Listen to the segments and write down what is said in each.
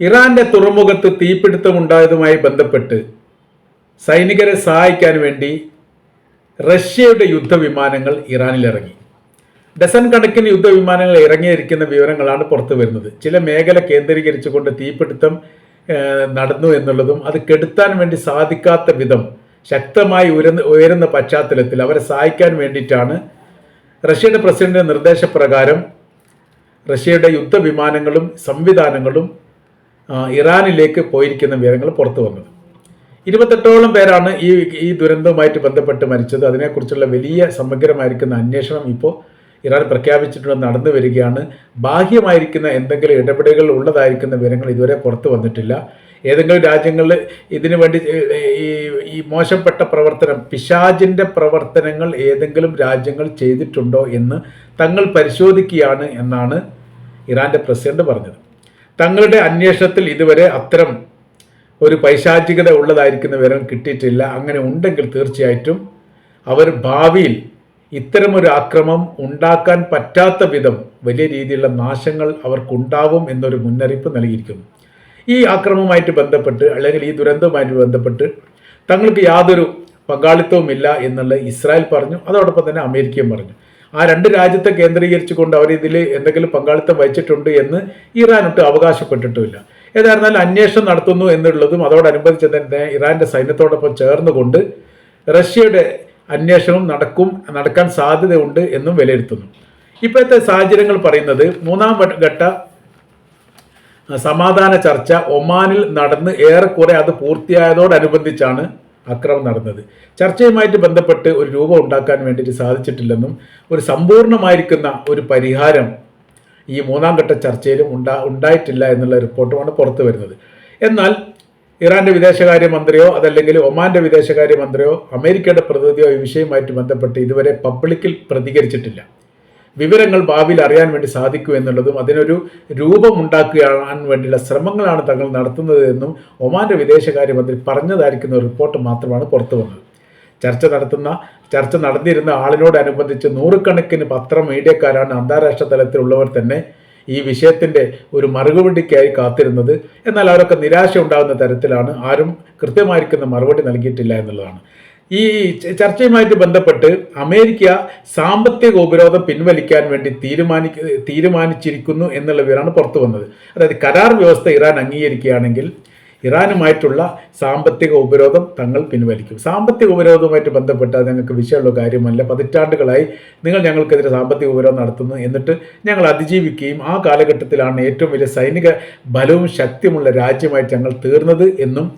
ഇറാന്റെ തുറമുഖത്ത് തീപിടുത്തമുണ്ടായതുമായി ബന്ധപ്പെട്ട് സൈനികരെ സഹായിക്കാൻ വേണ്ടി റഷ്യയുടെ യുദ്ധവിമാനങ്ങൾ ഇറാനിൽ ഇറങ്ങി ഡസൻ കണക്കിന് യുദ്ധവിമാനങ്ങൾ ഇറങ്ങിയിരിക്കുന്ന വിവരങ്ങളാണ് പുറത്തു വരുന്നത്. ചില മേഖല കേന്ദ്രീകരിച്ചുകൊണ്ട് തീപിടുത്തം നടന്നു എന്നുള്ളതും അത് കെടുത്താൻ വേണ്ടി സാധിക്കാത്ത വിധം ശക്തമായി ഉയർന്ന ഉയരുന്ന പശ്ചാത്തലത്തിൽ അവരെ സഹായിക്കാൻ വേണ്ടിയിട്ടാണ് റഷ്യയുടെ പ്രസിഡന്റിന്റെ നിർദ്ദേശപ്രകാരം റഷ്യയുടെ യുദ്ധവിമാനങ്ങളും സംവിധാനങ്ങളും ഇറാനിലേക്ക് പോയിരിക്കുന്ന വിവരങ്ങൾ പുറത്തു വന്നത്. ഇരുപത്തെട്ടോളം പേരാണ് ഈ ഈ ദുരന്തവുമായിട്ട് ബന്ധപ്പെട്ട് മരിച്ചത്. അതിനെക്കുറിച്ചുള്ള വലിയ സമഗ്രമായിരിക്കുന്ന അന്വേഷണം ഇപ്പോൾ ഇറാൻ പ്രഖ്യാപിച്ചിട്ടുണ്ട് നടന്നു വരികയാണ്. ബാഹ്യമായിരിക്കുന്ന എന്തെങ്കിലും ഇടപെടലുകൾ ഉള്ളതായിരിക്കുന്ന വിവരങ്ങൾ ഇതുവരെ പുറത്തു വന്നിട്ടില്ല. ഏതെങ്കിലും രാജ്യങ്ങളിൽ ഇതിനു വേണ്ടി ഈ ഈ മോശപ്പെട്ട പ്രവർത്തനം പിശാജിന്റെ പ്രവർത്തനങ്ങൾ ഏതെങ്കിലും രാജ്യങ്ങൾ ചെയ്തിട്ടുണ്ടോ എന്ന് തങ്ങൾ പരിശോധിക്കുകയാണ് എന്നാണ് ഇറാന്റെ പ്രസിഡന്റ് പറഞ്ഞത്. തങ്ങളുടെ അന്വേഷണത്തിൽ ഇതുവരെ അത്തരം ഒരു പൈശാചികത ഉള്ളതായിരിക്കുന്ന വിവരം കിട്ടിയിട്ടില്ല. അങ്ങനെ ഉണ്ടെങ്കിൽ തീർച്ചയായിട്ടും അവർ ഭാവിയിൽ ഇത്തരമൊരു ആക്രമം ഉണ്ടാക്കാൻ പറ്റാത്ത വിധം വലിയ രീതിയിലുള്ള നാശങ്ങൾ അവർക്കുണ്ടാവും എന്നൊരു മുന്നറിയിപ്പ് നൽകിയിരിക്കുന്നു. ഈ ആക്രമവുമായിട്ട് ബന്ധപ്പെട്ട് അല്ലെങ്കിൽ ഈ ദുരന്തവുമായിട്ട് ബന്ധപ്പെട്ട് തങ്ങൾക്ക് യാതൊരു പങ്കാളിത്തവുമില്ല എന്നുള്ള ഇസ്രായേൽ പറഞ്ഞു. അതോടൊപ്പം തന്നെ അമേരിക്കയും പറഞ്ഞു. ആ രണ്ട് രാജ്യത്തെ കേന്ദ്രീകരിച്ചുകൊണ്ട് ഇതിൽ എന്തെങ്കിലും പങ്കാളിത്തം വഹിച്ചിട്ടുണ്ട് എന്ന് ഇറാനൊട്ട് അവകാശപ്പെട്ടിട്ടുമില്ല. ഏതായിരുന്നാലും അന്വേഷണം നടത്തുന്നു എന്നുള്ളതും അതോടനുബന്ധിച്ച് തന്നെ ഇറാന്റെ സൈന്യത്തോടൊപ്പം ചേർന്നുകൊണ്ട് റഷ്യയുടെ അന്വേഷണം നടക്കും നടക്കാൻ സാധ്യതയുണ്ട് എന്നും വിലയിരുത്തുന്നു. ഇപ്പോഴത്തെ സാഹചര്യങ്ങൾ പറയുന്നത് മൂന്നാം ഘട്ട സമാധാന ചർച്ച ഒമാനിൽ നടന്ന് ഏറെക്കുറെ അത് പൂർത്തിയായതോടനുബന്ധിച്ചാണ് അക്രമം നടന്നത്. ചർച്ചയുമായിട്ട് ബന്ധപ്പെട്ട് ഒരു രൂപം ഉണ്ടാക്കാൻ വേണ്ടിയിട്ട് സാധിച്ചിട്ടില്ലെന്നും ഒരു സമ്പൂർണമായിരിക്കുന്ന ഒരു പരിഹാരം ഈ മൂന്നാം ഘട്ട ചർച്ചയിലും ഉണ്ടാ ഉണ്ടായിട്ടില്ല എന്നുള്ള റിപ്പോർട്ടുമാണ് പുറത്തു വരുന്നത്. എന്നാൽ ഇറാന്റെ വിദേശകാര്യമന്ത്രിയോ അതല്ലെങ്കിൽ ഒമാന്റെ വിദേശകാര്യമന്ത്രിയോ അമേരിക്കയുടെ പ്രതിനിധിയോ ഈ വിഷയവുമായിട്ട് ബന്ധപ്പെട്ട് ഇതുവരെ പബ്ലിക്കിൽ പ്രതികരിച്ചിട്ടില്ല. വിവരങ്ങൾ ഭാവിയിൽ അറിയാൻ വേണ്ടി സാധിക്കൂ എന്നുള്ളതും അതിനൊരു രൂപമുണ്ടാക്കാൻ വേണ്ടിയുള്ള ശ്രമങ്ങളാണ് തങ്ങൾ നടത്തുന്നത് എന്നും ഒമാന്റെ വിദേശകാര്യമന്ത്രി പറഞ്ഞതായിരിക്കുന്ന റിപ്പോർട്ട് മാത്രമാണ് പുറത്തു വന്നത്. ചർച്ച നടത്തുന്ന ചർച്ച നടന്നിരുന്ന ആളിനോടനുബന്ധിച്ച് നൂറുകണക്കിന് പത്ര മീഡിയക്കാരാണ് അന്താരാഷ്ട്ര തലത്തിലുള്ളവർ തന്നെ ഈ വിഷയത്തിന്റെ ഒരു മറുപടിക്കായി കാത്തിരുന്നത്. എന്നാൽ അവരൊക്കെ നിരാശ ഉണ്ടാകുന്ന തരത്തിലാണ് ആരും കൃത്യമായിരിക്കുന്ന മറുപടി നൽകിയിട്ടില്ല എന്നുള്ളതാണ്. ഈ ചർച്ചയുമായിട്ട് ബന്ധപ്പെട്ട് അമേരിക്ക സാമ്പത്തിക ഉപരോധം പിൻവലിക്കാൻ വേണ്ടി തീരുമാനി തീരുമാനിച്ചിരിക്കുന്നു എന്നുള്ള വിവരമാണ് പുറത്തു വന്നത്. അതായത് കരാർ വ്യവസ്ഥ ഇറാൻ അംഗീകരിക്കുകയാണെങ്കിൽ ഇറാനുമായിട്ടുള്ള സാമ്പത്തിക ഉപരോധം തങ്ങൾ പിൻവലിക്കും. സാമ്പത്തിക ഉപരോധവുമായിട്ട് ബന്ധപ്പെട്ട് അത് ഞങ്ങൾക്ക് വിഷയമുള്ള കാര്യമല്ല. പതിറ്റാണ്ടുകളായി നിങ്ങൾ ഞങ്ങൾക്കെതിരെ സാമ്പത്തിക ഉപരോധം നടത്തുന്നു എന്നിട്ട് ഞങ്ങൾ അതിജീവിക്കുകയും ആ കാലഘട്ടത്തിലാണ് ഏറ്റവും വലിയ സൈനിക ബലവും ശക്തിയുമുള്ള രാജ്യമായിട്ട് ഞങ്ങൾ തീർന്നത് എന്നും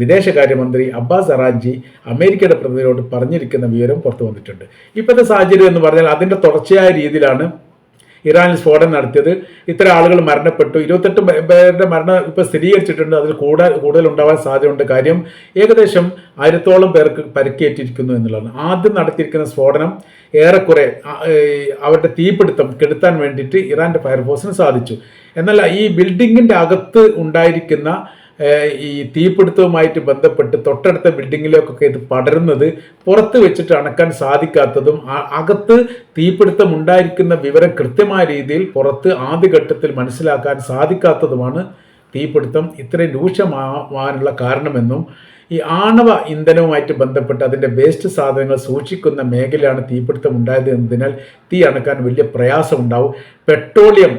വിദേശകാര്യമന്ത്രി അബ്ബാസ് അറാഞ്ചി അമേരിക്കയുടെ പ്രതിനിധിയോട് പറഞ്ഞിരിക്കുന്ന വിവരം പുറത്തു വന്നിട്ടുണ്ട്. ഇപ്പോഴത്തെ സാഹചര്യം എന്ന് പറഞ്ഞാൽ അതിന്റെ തുടർച്ചയായ രീതിയിലാണ് ഇറാനിൽ സ്ഫോടനം നടത്തിയത്. ഇത്ര ആളുകൾ മരണപ്പെട്ടു. ഇരുപത്തെട്ട് പേരുടെ മരണം ഇപ്പോൾ സ്ഥിരീകരിച്ചിട്ടുണ്ട്. അതിൽ കൂടുതൽ കൂടുതൽ ഉണ്ടാവാൻ സാധ്യതയുണ്ട് കാര്യം ഏകദേശം ആയിരത്തോളം പേർക്ക് പരിക്കേറ്റിരിക്കുന്നു എന്നുള്ളതാണ്. ആദ്യം നടത്തിയിരിക്കുന്ന സ്ഫോടനം ഏറെക്കുറെ അവരുടെ തീപിടുത്തം കെടുത്താൻ വേണ്ടിയിട്ട് ഇറാന്റെ ഫയർഫോഴ്സിന് സാധിച്ചു. എന്നല്ല ഈ ബിൽഡിങ്ങിന്റെ അകത്ത് ഉണ്ടായിരിക്കുന്ന ഈ തീപിടുത്തവുമായിട്ട് ബന്ധപ്പെട്ട് തൊട്ടടുത്ത ബിൽഡിങ്ങിലേക്കൊക്കെ ഇത് പടരുന്നത് പുറത്ത് വെച്ചിട്ട് അണക്കാൻ സാധിക്കാത്തതും അകത്ത് തീപിടുത്തം ഉണ്ടായിരിക്കുന്ന വിവരം കൃത്യമായ രീതിയിൽ പുറത്ത് ആദ്യഘട്ടത്തിൽ മനസ്സിലാക്കാൻ സാധിക്കാത്തതുമാണ് തീപിടുത്തം. ഇത്രയും രൂക്ഷമാവാനുള്ള കാരണമെന്നും ഈ ആണവ ഇന്ധനവുമായിട്ട് ബന്ധപ്പെട്ട് അതിന്റെ വേസ്റ്റ് സാധനങ്ങൾ സൂക്ഷിക്കുന്ന മേഖലയാണ് തീപിടുത്തം ഉണ്ടായത് എന്നതിനാൽ തീ അണക്കാൻ വലിയ പ്രയാസമുണ്ടാവും. പെട്രോളിയം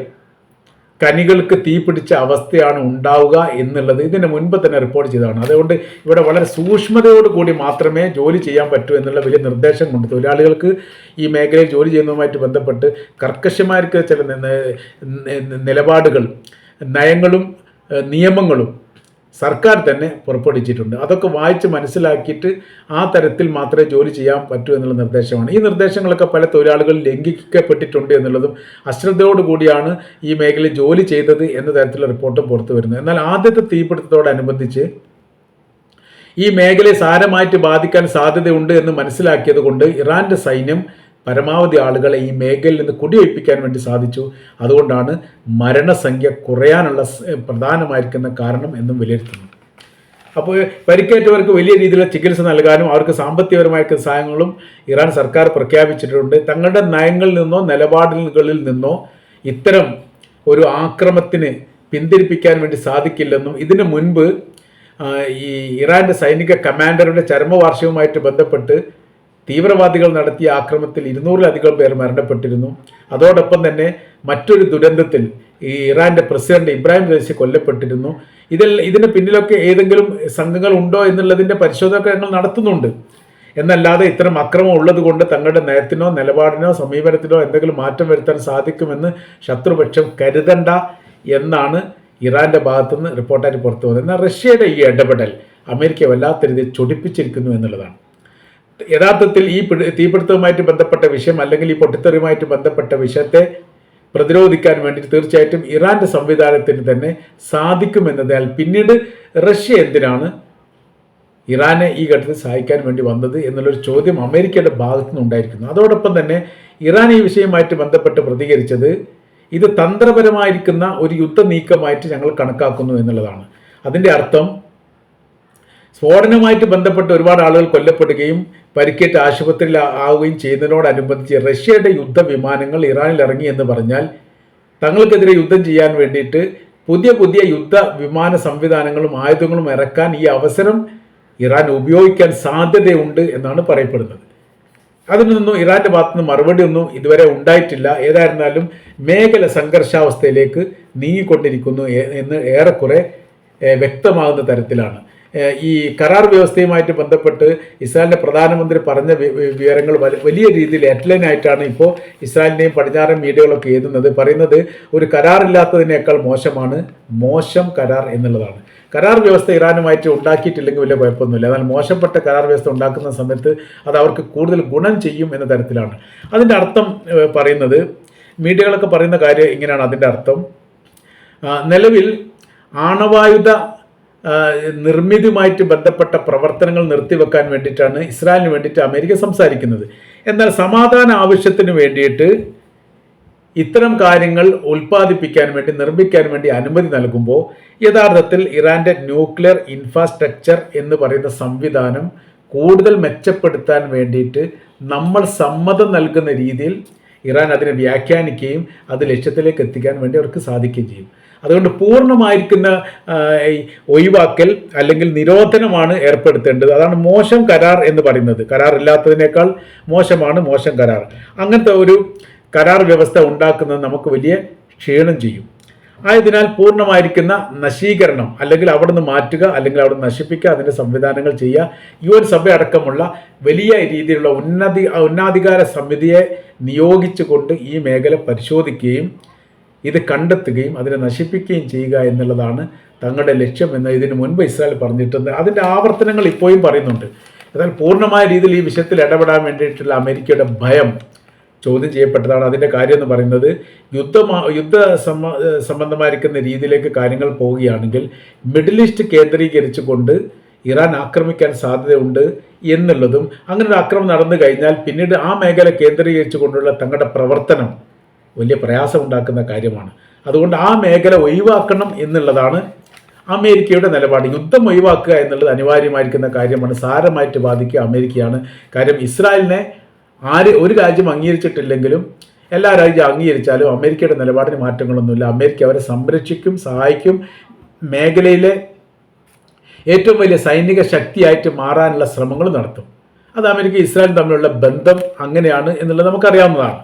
കനികൾക്ക് തീ പിടിച്ച അവസ്ഥയാണ് ഉണ്ടാവുക എന്നുള്ളത് ഇതിന് മുൻപ് തന്നെ റിപ്പോർട്ട് ചെയ്തതാണ്. അതുകൊണ്ട് ഇവിടെ വളരെ സൂക്ഷ്മതയോട് കൂടി മാത്രമേ ജോലി ചെയ്യാൻ പറ്റൂ എന്നുള്ള വലിയ നിർദ്ദേശം കൊണ്ട് തൊഴിലാളികൾക്ക് ഈ മേഖലയിൽ ജോലി ചെയ്യുന്നതുമായിട്ട് ബന്ധപ്പെട്ട് കർക്കശമാർക്ക് ചില നിലപാടുകൾ നയങ്ങളും നിയമങ്ങളും സർക്കാർ തന്നെ പുറപ്പെടുവിച്ചിട്ടുണ്ട്. അതൊക്കെ വായിച്ച് മനസ്സിലാക്കിയിട്ട് ആ തരത്തിൽ മാത്രമേ ജോലി ചെയ്യാൻ പറ്റൂ എന്നുള്ള നിർദ്ദേശമാണ്. ഈ നിർദ്ദേശങ്ങളൊക്കെ പല തൊഴിലാളികൾ ലംഘിക്കപ്പെട്ടിട്ടുണ്ട് എന്നുള്ളതും അശ്രദ്ധയോടുകൂടിയാണ് ഈ മേഖലയിൽ ജോലി ചെയ്തത് എന്ന തരത്തിലുള്ള റിപ്പോർട്ടും പുറത്തു വരുന്നത്. എന്നാൽ ആദ്യത്തെ തീപിടുത്തത്തോടനുബന്ധിച്ച് ഈ മേഖലയെ സാരമായിട്ട് ബാധിക്കാൻ സാധ്യതയുണ്ട് എന്ന് മനസ്സിലാക്കിയത് കൊണ്ട് ഇറാന്റെ സൈന്യം പരമാവധി ആളുകളെ ഈ മേഖലയിൽ നിന്ന് കുടിയൊഴിപ്പിക്കാൻ വേണ്ടി സാധിച്ചു. അതുകൊണ്ടാണ് മരണസംഖ്യ കുറയാനുള്ള പ്രധാനമായിരിക്കുന്ന കാരണം എന്നും വിലയിരുത്തുന്നു അപ്പോൾ പരിക്കേറ്റവർക്ക് വലിയ രീതിയിലുള്ള ചികിത്സ നൽകാനും അവർക്ക് സാമ്പത്തികപരമായ സഹായങ്ങളും ഇറാൻ സർക്കാർ പ്രഖ്യാപിച്ചിട്ടുണ്ട്. തങ്ങളുടെ നയങ്ങളിൽ നിന്നോ നിലപാടുകളിൽ നിന്നോ ഇത്തരം ഒരു ആക്രമത്തിന് പിന്തിരിപ്പിക്കാൻ വേണ്ടി സാധിക്കില്ലെന്നും ഇതിനു മുൻപ് ഈ ഇറാന്റെ സൈനിക കമാൻഡറുടെ ചരമവാർഷികവുമായിട്ട് ബന്ധപ്പെട്ട് തീവ്രവാദികൾ നടത്തിയ ആക്രമണത്തിൽ ഇരുന്നൂറിലധികം പേർ മരണപ്പെട്ടിരുന്നു. അതോടൊപ്പം തന്നെ മറ്റൊരു ദുരന്തത്തിൽ ഈ ഇറാന്റെ പ്രസിഡന്റ് ഇബ്രാഹിം റൈസി കൊല്ലപ്പെട്ടിരുന്നു. ഇതിൽ ഇതിന് പിന്നിലൊക്കെ ഏതെങ്കിലും സംഘങ്ങൾ ഉണ്ടോ എന്നുള്ളതിന്റെ പരിശോധന ഞങ്ങൾ നടത്തുന്നുണ്ട്. എന്നല്ലാതെ ഇത്തരം അക്രമം ഉള്ളത് കൊണ്ട് തങ്ങളുടെ നയത്തിനോ നിലപാടിനോ സമീപനത്തിനോ എന്തെങ്കിലും മാറ്റം വരുത്താൻ സാധിക്കുമെന്ന് ശത്രുപക്ഷം കരുതണ്ട എന്നാണ് ഇറാന്റെ ഭാഗത്തുനിന്ന് റിപ്പോർട്ടായിട്ട് പുറത്തു വന്നത്. എന്നാൽ റഷ്യയുടെ ഈ ഇടപെടൽ അമേരിക്ക വല്ലാത്ത രീതിയിൽ ചൊടിപ്പിച്ചിരിക്കുന്നു എന്നുള്ളതാണ്. യഥാർത്ഥത്തിൽ ഈ പിടി- തീപിടുത്തവുമായിട്ട് ബന്ധപ്പെട്ട വിഷയം അല്ലെങ്കിൽ ഈ പൊട്ടിത്തെറിയുമായിട്ട് ബന്ധപ്പെട്ട വിഷയത്തെ പ്രതിരോധിക്കാൻ വേണ്ടി തീർച്ചയായിട്ടും ഇറാന്റെ സംവിധാനത്തിന് തന്നെ സാധിക്കുമെന്നതിനാൽ പിന്നീട് റഷ്യ എന്തിനാണ് ഇറാനെ ഈ ഘട്ടത്തിൽ സഹായിക്കാൻ വേണ്ടി വന്നത് എന്നുള്ളൊരു ചോദ്യം അമേരിക്കയുടെ ഭാഗത്തു നിന്നുണ്ടായിരിക്കുന്നു. അതോടൊപ്പം തന്നെ ഇറാൻ ഈ വിഷയമായിട്ട് ബന്ധപ്പെട്ട് പ്രതികരിച്ചത് ഇത് തന്ത്രപരമായിരിക്കുന്ന ഒരു യുദ്ധ നീക്കമായിട്ട് ഞങ്ങൾ കണക്കാക്കുന്നു എന്നുള്ളതാണ്. അതിന്റെ അർത്ഥം സ്ഫോടനവുമായിട്ട് ബന്ധപ്പെട്ട് ഒരുപാട് ആളുകൾ കൊല്ലപ്പെടുകയും പരിക്കേറ്റ് ആശുപത്രിയിൽ ആവുകയും ചെയ്യുന്നതിനോടനുബന്ധിച്ച് റഷ്യയുടെ യുദ്ധവിമാനങ്ങൾ ഇറാനിൽ ഇറങ്ങി എന്ന് പറഞ്ഞാൽ തങ്ങൾക്കെതിരെ യുദ്ധം ചെയ്യാൻ വേണ്ടിയിട്ട് പുതിയ പുതിയ യുദ്ധ വിമാന സംവിധാനങ്ങളും ആയുധങ്ങളും ഇറക്കാൻ ഈ അവസരം ഇറാൻ ഉപയോഗിക്കാൻ സാധ്യതയുണ്ട് എന്നാണ് പറയപ്പെടുന്നത്. അതിൽ നിന്നും ഇറാന്റെ ഭാഗത്തു നിന്ന് മറുപടി ഒന്നും ഇതുവരെ ഉണ്ടായിട്ടില്ല. ഏതായിരുന്നാലും മേഖല സംഘർഷാവസ്ഥയിലേക്ക് നീങ്ങിക്കൊണ്ടിരിക്കുന്നു എന്ന് ഏറെക്കുറെ വ്യക്തമാകുന്ന തരത്തിലാണ്. ഈ കരാർ വ്യവസ്ഥയുമായിട്ട് ബന്ധപ്പെട്ട് ഇസ്രായേലിന്റെ പ്രധാനമന്ത്രി പറഞ്ഞ വിവരങ്ങൾ വല- വലിയ രീതിയിൽ ഹെഡ്ലൈൻ ആയിട്ടാണ് ഇപ്പോൾ ഇസ്രായേലിനെയും പടിഞ്ഞാറൻ മീഡിയകളൊക്കെ എഴുതുന്നത്. പറയുന്നത് ഒരു കരാറില്ലാത്തതിനേക്കാൾ മോശമാണ് മോശം കരാർ എന്നുള്ളതാണ്. കരാർ വ്യവസ്ഥ ഇറാനുമായിട്ട് ഉണ്ടാക്കിയിട്ടില്ലെങ്കിൽ വലിയ കുഴപ്പമൊന്നുമില്ല. എന്നാൽ മോശപ്പെട്ട കരാർ വ്യവസ്ഥ ഉണ്ടാക്കുന്ന സമയത്ത് അത് അവർക്ക് കൂടുതൽ ഗുണം ചെയ്യും എന്ന തരത്തിലാണ്. അതിന്റെ അർത്ഥം പറയുന്നത് മീഡിയകളൊക്കെ പറയുന്ന കാര്യം ഇങ്ങനെയാണ് അതിന്റെ അർത്ഥം. നിലവിൽ ആണവായുധ നിർമ്മിതിയുമായിട്ട് ബന്ധപ്പെട്ട പ്രവർത്തനങ്ങൾ നിർത്തിവെക്കാൻ വേണ്ടിയിട്ടാണ് ഇസ്രായേലിന് വേണ്ടിയിട്ട് അമേരിക്ക സംസാരിക്കുന്നത്. എന്നാൽ സമാധാന ആവശ്യത്തിന് വേണ്ടിയിട്ട് ഇത്തരം കാര്യങ്ങൾ ഉൽപ്പാദിപ്പിക്കാൻ വേണ്ടി നിർമ്മിക്കാൻ വേണ്ടി അനുമതി നൽകുമ്പോൾ യഥാർത്ഥത്തിൽ ഇറാന്റെ ന്യൂക്ലിയർ ഇൻഫ്രാസ്ട്രക്ചർ എന്ന് പറയുന്ന സംവിധാനം കൂടുതൽ മെച്ചപ്പെടുത്താൻ വേണ്ടിയിട്ട് നമ്മൾ സമ്മതം നൽകുന്ന രീതിയിൽ ഇറാൻ അതിനെ വ്യാഖ്യാനിക്കുകയും അത് ലക്ഷ്യത്തിലേക്ക് എത്തിക്കാൻ വേണ്ടി അവർക്ക് സാധിക്കുകയും ചെയ്യും. അതുകൊണ്ട് പൂർണമായിരിക്കുന്ന ഒഴിവാക്കൽ അല്ലെങ്കിൽ നിരോധനമാണ് ഏർപ്പെടുത്തേണ്ടത്. അതാണ് മോശം കരാർ എന്ന് പറയുന്നത്. കരാർ ഇല്ലാത്തതിനേക്കാൾ മോശമാണ് മോശം കരാർ. അങ്ങനത്തെ ഒരു കരാർ വ്യവസ്ഥ ഉണ്ടാക്കുന്നത് നമുക്ക് വലിയ ക്ഷീണം ചെയ്യും. ആയതിനാൽ പൂർണമായിരിക്കുന്ന നശീകരണം അല്ലെങ്കിൽ അവിടെ നിന്ന് മാറ്റുക അല്ലെങ്കിൽ അവിടെ നശിപ്പിക്കുക അതിന്റെ സംവിധാനങ്ങൾ ചെയ്യുക യു എൻ സഭ അടക്കമുള്ള വലിയ രീതിയിലുള്ള ഉന്നതി ഉന്നതാധികാര സമിതിയെ നിയോഗിച്ചുകൊണ്ട് ഈ മേഖല പരിശോധിക്കുകയും ഇത് കണ്ടെത്തുകയും അതിനെ നശിപ്പിക്കുകയും ചെയ്യുക എന്നുള്ളതാണ് തങ്ങളുടെ ലക്ഷ്യം എന്ന് ഇതിനു മുൻപ് ഇസ്രായേൽ പറഞ്ഞിട്ടുണ്ട്. അതിന്റെ ആവർത്തനങ്ങൾ ഇപ്പോഴും പറയുന്നുണ്ട്. എന്നാൽ പൂർണമായ രീതിയിൽ ഈ വിഷയത്തിൽ ഇടപെടാൻ വേണ്ടിയിട്ടുള്ള അമേരിക്കയുടെ ഭയം ചോദ്യം ചെയ്യപ്പെട്ടതാണ്. അതിന്റെ കാര്യം എന്ന് പറയുന്നത് യുദ്ധ യുദ്ധ സംബ സംബന്ധമായിരിക്കുന്ന രീതിയിലേക്ക് കാര്യങ്ങൾ പോവുകയാണെങ്കിൽ മിഡിൽ ഈസ്റ്റ് കേന്ദ്രീകരിച്ചുകൊണ്ട് ഇറാൻ ആക്രമിക്കാൻ സാധ്യതയുണ്ട് എന്നുള്ളതും അങ്ങനെ ഒരു ആക്രമണം നടന്നു കഴിഞ്ഞാൽ പിന്നീട് ആ മേഖല കേന്ദ്രീകരിച്ചുകൊണ്ടുള്ള തങ്ങളുടെ പ്രവർത്തനം വലിയ പ്രയാസമുണ്ടാക്കുന്ന കാര്യമാണ്. അതുകൊണ്ട് ആ മേഖല ഒഴിവാക്കണം എന്നുള്ളതാണ് അമേരിക്കയുടെ നിലപാട്. യുദ്ധം ഒഴിവാക്കുക എന്നുള്ളത് അനിവാര്യമായിരിക്കുന്ന കാര്യമാണ്. സാരമായിട്ട് ബാധിക്കുക അമേരിക്കയാണ്. കാര്യം ഇസ്രായേലിനെ ആര് ഒരു രാജ്യം അംഗീകരിച്ചിട്ടില്ലെങ്കിലും എല്ലാ രാജ്യം അംഗീകരിച്ചാലും അമേരിക്കയുടെ നിലപാടിന് മാറ്റങ്ങളൊന്നുമില്ല. അമേരിക്ക അവരെ സംരക്ഷിക്കും സഹായിക്കും. മേഖലയിലെ ഏറ്റവും വലിയ സൈനിക ശക്തിയായിട്ട് മാറാനുള്ള ശ്രമങ്ങൾ നടത്തും. അത് അമേരിക്ക ഇസ്രായേൽ തമ്മിലുള്ള ബന്ധം അങ്ങനെയാണ് എന്നുള്ളത് നമുക്കറിയാവുന്നതാണ്.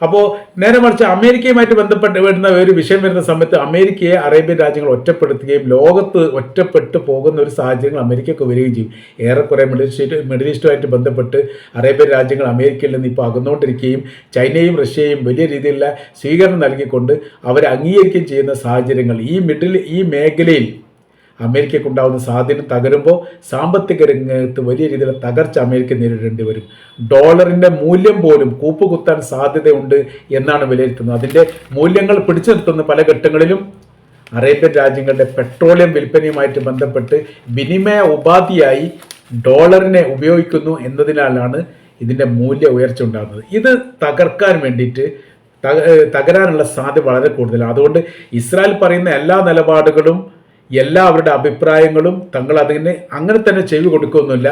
അപ്പോൾ നേരെ മറിച്ച് അമേരിക്കയുമായിട്ട് ബന്ധപ്പെട്ട് വരുന്ന ഒരു വിഷയം വരുന്ന സമയത്ത് അമേരിക്കയെ അറേബ്യൻ രാജ്യങ്ങൾ ഒറ്റപ്പെടുത്തുകയും ലോകത്ത് ഒറ്റപ്പെട്ട് പോകുന്ന ഒരു സാഹചര്യങ്ങൾ അമേരിക്കയ്ക്ക് വരികയും ചെയ്യും. ഏറെക്കുറെ മിഡിൽ ഈസ്റ്റ് മിഡിൽ ഈസ്റ്റുമായിട്ട് ബന്ധപ്പെട്ട് അറേബ്യൻ രാജ്യങ്ങൾ അമേരിക്കയിൽ നിന്ന് ഇപ്പോൾ അകന്നുകൊണ്ടിരിക്കുകയും ചൈനയും റഷ്യയും വലിയ രീതിയിലുള്ള സ്വീകരണം നൽകിക്കൊണ്ട് അവരെ അംഗീകരിക്കുകയും ചെയ്യുന്ന സാഹചര്യങ്ങൾ ഈ മിഡിൽ ഈ മേഖലയിൽ അമേരിക്കയ്ക്കുണ്ടാകുന്ന സ്വാധീനം തകരുമ്പോൾ സാമ്പത്തിക രംഗത്ത് വലിയ രീതിയിലുള്ള തകർച്ച അമേരിക്ക നേരിടേണ്ടി വരും. ഡോളറിന്റെ മൂല്യം പോലും കൂപ്പുകുത്താൻ സാധ്യതയുണ്ട് എന്നാണ് വിലയിരുത്തുന്നത്. അതിന്റെ മൂല്യങ്ങൾ പിടിച്ചു നിർത്തുന്ന പല ഘട്ടങ്ങളിലും അറേബ്യൻ രാജ്യങ്ങളുടെ പെട്രോളിയം വിൽപ്പനയുമായിട്ട് ബന്ധപ്പെട്ട് വിനിമയ ഉപാധിയായി ഡോളറിനെ ഉപയോഗിക്കുന്നു എന്നതിനാലാണ് ഇതിന്റെ മൂല്യ ഉയർച്ച ഉണ്ടാകുന്നത്. ഇത് തകർക്കാൻ വേണ്ടിയിട്ട് തകരാനുള്ള സാധ്യത വളരെ കൂടുതലാണ്. അതുകൊണ്ട് ഇസ്രായേൽ പറയുന്ന എല്ലാ നിലപാടുകളും എല്ലാവരുടെ അഭിപ്രായങ്ങളും തങ്ങൾ അതിനെ അങ്ങനെ തന്നെ ചെവി കൊടുക്കുകയൊന്നുമില്ല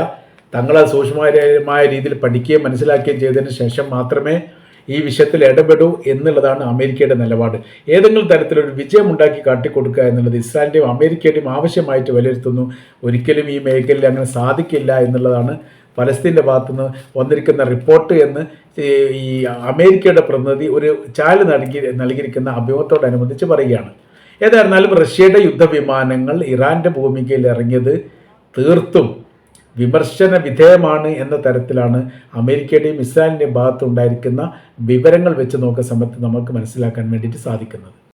തങ്ങൾ അത് സൂക്ഷ്മമായ രീതിയിൽ പഠിക്കുകയും മനസ്സിലാക്കുകയും ചെയ്തതിന് ശേഷം മാത്രമേ ഈ വിഷയത്തിൽ ഇടപെടൂ എന്നുള്ളതാണ് അമേരിക്കയുടെ നിലപാട്. ഏതെങ്കിലും തരത്തിലൊരു വിജയം ഉണ്ടാക്കി കാട്ടിക്കൊടുക്കുക എന്നുള്ളത് ഇസ്രായേലിന്റെയും അമേരിക്കയുടെയും ആവശ്യമായിട്ട് വിലയിരുത്തുന്നു. ഒരിക്കലും ഈ മേഖലയിൽ അങ്ങനെ സാധിക്കില്ല എന്നുള്ളതാണ് പലസ്തീന്റെ ഭാഗത്തുനിന്ന് വന്നിരിക്കുന്ന റിപ്പോർട്ട് എന്ന് ഈ അമേരിക്കയുടെ പ്രതിനിധി ഒരു ചാൽ നൽകി നൽകിയിരിക്കുന്ന അഭിമുഖത്തോടനുബന്ധിച്ച് പറയുകയാണ്. ഏതായിരുന്നാലും റഷ്യയുടെ യുദ്ധവിമാനങ്ങൾ ഇറാന്റെ ഭൂമികയിൽ ഇറങ്ങിയത് തീർത്തും വിമർശന വിധേയമാണ് എന്ന തരത്തിലാണ് അമേരിക്കയുടെയും ഇസ്രായേലിന്റെയും ഭാഗത്തുണ്ടായിരിക്കുന്ന വിവരങ്ങൾ വെച്ച് നോക്കുന്ന സമയത്ത് നമുക്ക് മനസ്സിലാക്കാൻ വേണ്ടിയിട്ട് സാധിക്കുന്നത്.